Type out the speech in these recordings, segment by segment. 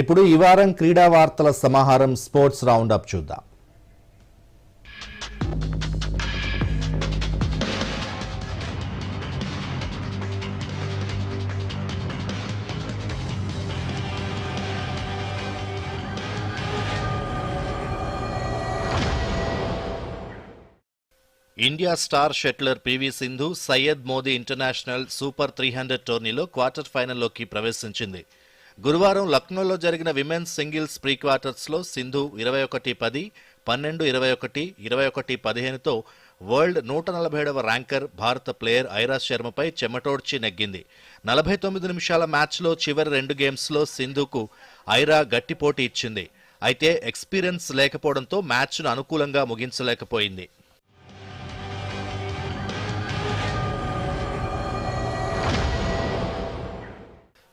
ఇప్పుడు ఈ వారం క్రీడా వార్తల సమాహారం స్పోర్ట్స్ రౌండ్ అప్ చూద్దాం. India star shuttler PV Sindhu Syed Modi international super three hundred టోర్నీలో క్వార్టర్ ఫైనల్లోకి ప్రవేశించింది. గురువారం లక్నోలో జరిగిన విమెన్స్ సింగిల్స్ ప్రీ క్వార్టర్స్లో సింధు ఇరవై ఒకటి పది పన్నెండు ఇరవై ఒకటి ఇరవై ఒకటి పదిహేనుతో వరల్డ్ నూట నలభై ఏడవ ర్యాంకర్ భారత ప్లేయర్ ఐరా శర్మపై చెమటోడ్చి నెగ్గింది. నలభై తొమ్మిది నిమిషాల మ్యాచ్లో చివరి రెండు గేమ్స్లో సింధుకు ఐరా గట్టి పోటీ ఇచ్చింది. అయితే ఎక్స్పీరియన్స్ లేకపోవడంతో మ్యాచ్ను అనుకూలంగా ముగించలేకపోయింది.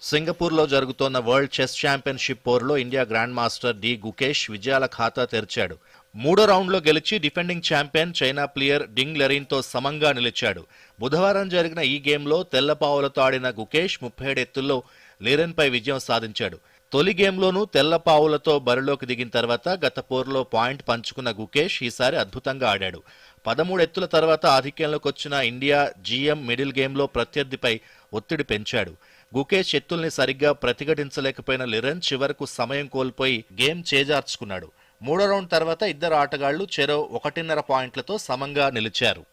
సింగపూర్లో జరుగుతోన్న వరల్డ్ చెస్ ఛాంపియన్షిప్ పోర్లో India grand master D Gukesh విజయాల ఖాతా తెరిచాడు. మూడో రౌండ్లో గెలిచి defending champion China player Ding లెరిన్తో సమంగా నిలిచాడు. బుధవారం జరిగిన ఈ గేమ్లో తెల్లపావులతో ఆడిన గుకేష్ ముప్పై ఎత్తుల్లో లిరెన్పై విజయం సాధించాడు. తొలి గేమ్లోనూ తెల్లపావులతో బరిలోకి దిగిన తర్వాత గత పోరులో పాయింట్ పంచుకున్న గుకేష్ ఈసారి అద్భుతంగా ఆడాడు. పదమూడు ఎత్తుల తర్వాత ఆధిక్యంలోకి వచ్చిన ఇండియా జీఎం మిడిల్ గేమ్లో ప్రత్యర్థిపై ఒత్తిడి పెంచాడు. గుకేష్ ఎత్తుల్ని సరిగ్గా ప్రతిఘటించలేకపోయిన లిరన్ చివరకు సమయం కోల్పోయి గేమ్ చేజార్చుకున్నాడు. మూడో రౌండ్ తర్వాత ఇద్దరు ఆటగాళ్ళు చెరో ఒకటిన్నర పాయింట్లతో సమంగా నిలిచారు.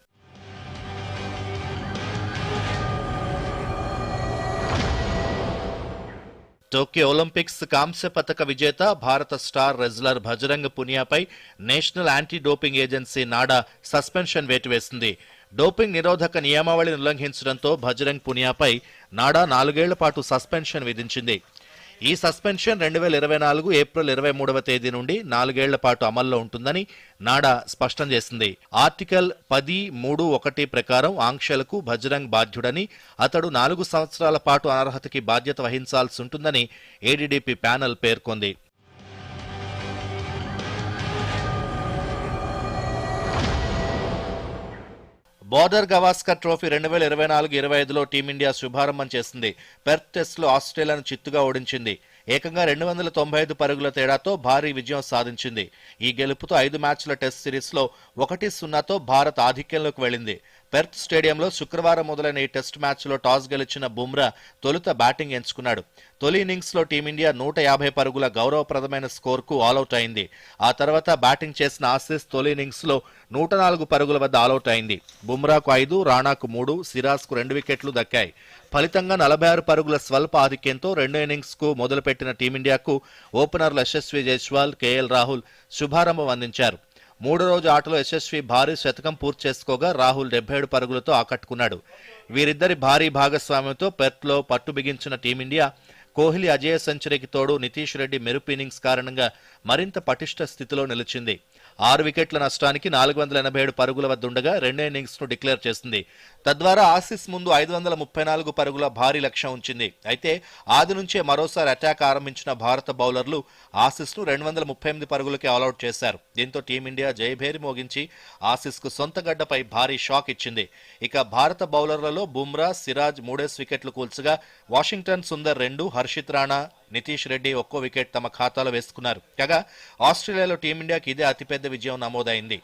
టోక్యో ఒలింపిక్స్ కాంస్య పథక విజేత భారత star wrestler Bajrang పునియాపై national anti doping agency NADA suspension వేటు వేసింది డోపింగ్ నిరోధక నియమావళిని ఉల్లంఘించడంతో భజరంగ్ పునియాపై నాడా నాలుగేళ్ళ పాటు సస్పెన్షన్ విధించింది. ఈ సస్పెన్షన్ రెండు వేల ఇరవై నాలుగు ఏప్రిల్ ఇరవై మూడవ తేదీ నుండి నాలుగేళ్ళ పాటు అమల్లో ఉంటుందని నాడా స్పష్టం చేసింది. ఆర్టికల్ పది మూడు ఒకటి ప్రకారం ఆంక్షలకు భజరంగ్ బాధ్యుడని అతడు నాలుగు సంవత్సరాల పాటు అనర్హతకి బాధ్యత వహించాల్సి ఉంటుందని ఏడీడీపీ ప్యానెల్ పేర్కొంది. బోర్డర్ గవాస్కర్ ట్రోఫీ రెండు వేల ఇరవై నాలుగు ఇరవై ఐదులో టీమిండియా శుభారంభం చేసింది. పెర్త్ టెస్ట్లో ఆస్ట్రేలియాను చిత్తుగా ఓడించింది. ఏకంగా రెండు వందల తొంభై ఐదు పరుగుల తేడాతో భారీ విజయం సాధించింది. ఈ గెలుపుతో ఐదు మ్యాచ్ల టెస్ట్ సిరీస్లో ఒకటి సున్నాతో భారత్ ఆధిక్యంలోకి వెళ్ళింది. పెర్త్ స్టేడియంలో శుక్రవారం మొదలైన ఈ టెస్ట్ మ్యాచ్లో టాస్ గెలిచిన బుమ్రా తొలుత బ్యాటింగ్ ఎంచుకున్నాడు. తొలి ఇన్నింగ్స్లో టీమిండియా నూట యాభై పరుగుల గౌరవప్రదమైన స్కోర్కు ఆలౌట్ అయింది. ఆ తర్వాత బ్యాటింగ్ చేసిన ఆసీస్ తొలి ఇన్నింగ్స్లో నూట నాలుగు పరుగుల వద్ద ఆల్అవుట్ అయింది. బుమ్రాకు ఐదు రాణాకు మూడు సిరాజ్కు రెండు వికెట్లు దక్కాయి. ఫలితంగా నలభై ఆరు పరుగుల స్వల్ప ఆధిక్యంతో రెండో ఇన్నింగ్స్కు మొదలుపెట్టిన టీమిండియాకు ఓపెనర్లు యశస్వి జైస్వాల్ కేఎల్ రాహుల్ శుభారంభం అందించారు. మూడో రోజు ఆటలో యశస్వి భారీ శతకం పూర్తి చేసుకోగా రాహుల్ డెబ్బై ఏడు పరుగులతో ఆకట్టుకున్నాడు. వీరిద్దరి భారీ భాగస్వామ్యంతో పెర్త్లో పట్టు బిగించిన టీమిండియా కోహ్లీ అజయ సెంచరీకి తోడు నితీష్ రెడ్డి మెరుపు ఇన్నింగ్స్ కారణంగా మరింత పటిష్ట స్థితిలో నిలిచింది. ఆరు వికెట్ల నష్టానికి నాలుగు వందల ఎనభై ఏడు పరుగుల వద్ద ఉండగా రెండో ఇన్నింగ్స్ను డిక్లేర్ చేసింది. తద్వారా ఆసీస్ ముందు ఐదు వందల ముప్పై నాలుగు పరుగుల భారీ లక్ష్యం ఉంచింది. అయితే ఆది నుంచే మరోసారి అటాక్ ఆరంభించిన భారత బౌలర్లు ఆసీస్ను రెండు వందల ముప్పై ఎనిమిది పరుగులకి ఆల్అౌట్ చేశారు. దీంతో టీమిండియా జయభేరి మోగించి ఆసిస్కు సొంత గడ్డపై భారీ షాక్ ఇచ్చింది. ఇక భారత బౌలర్లలో బుమ్రా సిరాజ్ మూడేస్ వికెట్లు కూల్చగా వాషింగ్టన్ సుందర్ రెండు హర్షిత్ రాణా నితీష్ రెడ్డి ఒక్కో వికెట్ తమ ఖాతాలో వేసుకున్నారు. కాగా ఆస్ట్రేలియాలో టీమిండియాకి ఇదే అతిపెద్ద విజయం నమోదైంది.